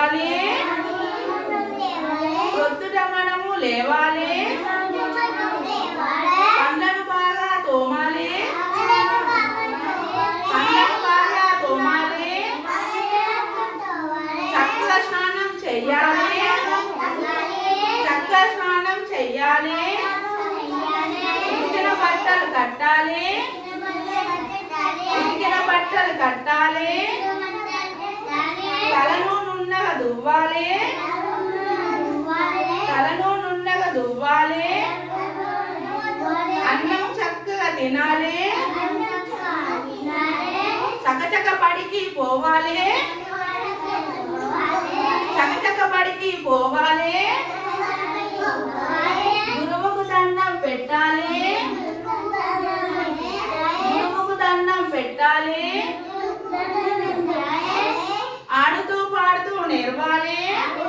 లేవాలి? ప్రొద్దుట మనము లేవాలి. పండ్లను బాగా తోమాలి. పండ్లను బాగా తోమాలి. చక్కగా స్నానం చెయ్యాలి. చక్కగా స్నానం చెయ్యాలి. ఉతికిన బట్టలు కట్టాలి ఉతికిన బట్టలు కట్టాలి తలను నున్నగా దువ్వాలి. తలను నున్నగా దువ్వాలి. అన్నం చక్కగా తినాలి. చకచక పడికి పోవాలి. చకచక పడికి పోవాలి. గురువుకు దండం పెట్టాలి. గురువుకు దండం పెట్టాలి. निर्वाले।